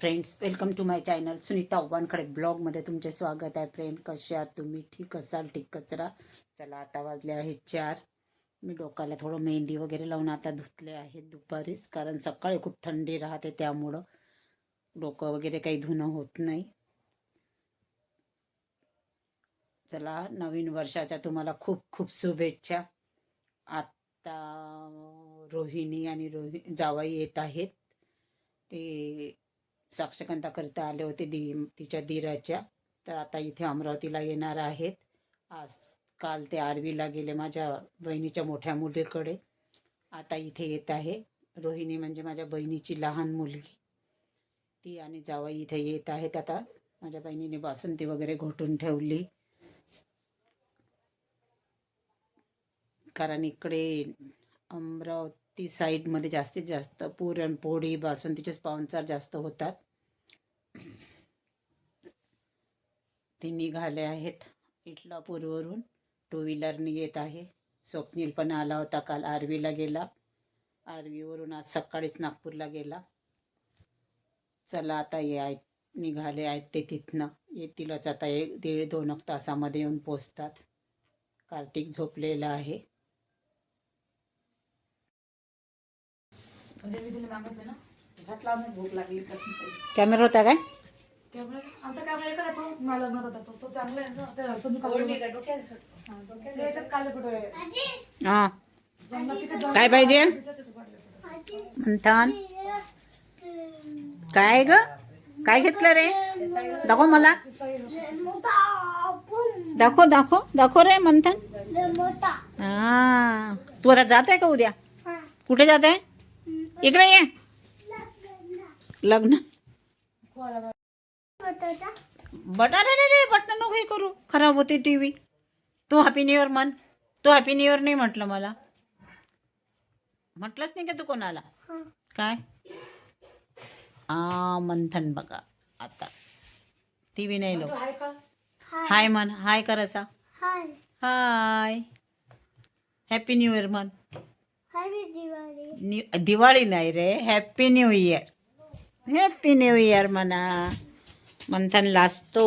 Friends welcome to my channel Sunita ओवानकडे ब्लॉगमध्ये तुमचे स्वागत आहे फ्रेंड कसे आहात तुम्ही? ठीक असाल? ठीक कचरा? चला आता वाजले आहेत चार. मी डोक्याला थोडं मेहंदी वगैरे लावून आता धुतले आहेत दुपारीच कारण सकाळी खूप थंडी राहते त्यामुळं डोकं वगैरे काही धुणं होत नाही. चला नवीन वर्षाच्या तुम्हाला खूप खूप शुभेच्छा. आत्ता रोहिणी आणि रोहि जावाई येत आहेत. ते साक्षकांताकरिता आले होते दी तिच्या दिराच्या. तर आता इथे अमरावतीला येणार आहेत. आज काल ते आरवीला गेले माझ्या बहिणीच्या मोठ्या मुलीकडे. आता इथे येत आहे. रोहिणी म्हणजे माझ्या बहिणीची लहान मुलगी. ती आणि जावई इथे येत आहेत. आता माझ्या बहिणीने बासुंदी वगैरे घोटून ठेवली. कारण इकडे अमरावती ती साईडमध्ये जास्तीत जास्त पुरणपोळी बासुंदीचेच पाहुणचार जास्त होतात. ते निघाले आहेत इटलापूरवरून. टू व्हीलरने येत आहे. स्वप्नील पण आला होता काल आरवीला गेला. आरवीवरून आज सकाळीच नागपूरला गेला. चला आता ये आहेत निघाले आहेत ते तिथनं. येतीलच आता एक दीड दोन एक तासामध्ये येऊन पोचतात. कार्तिक झोपलेला आहे. कॅमेरा होता काय? त्यामुळे आमचा कॅमेरा एकच आहे तो मला होता तो. तो चांगला ना ते सोनू हां काय पाहिजे. मंथन काय ग? काय घेतलं रे? दाखव मला. दाखव दाखव दाखव रे मंथन. हा. तू आता जात आहे का उद्या? कुठे जात आहे इकडे ये. लग्न. बटाने रे रे बटन नको हे करू. खराब होते टी व्ही तू हॅपी न्यू इयर म्हण. तू हॅपी न्यू इयर नाही म्हटलं मला. म्हटलंच नाही का तू कोणाला? काय? आ मंथन बघा. आता. टी व्ही नाही लोक हाय म्हण. हाय करायचा हाय. हॅपी न्यू इयर म्हण. न्यू दिवाळी नाही रे happy new year happy new year म्हणा मंथन लाजतो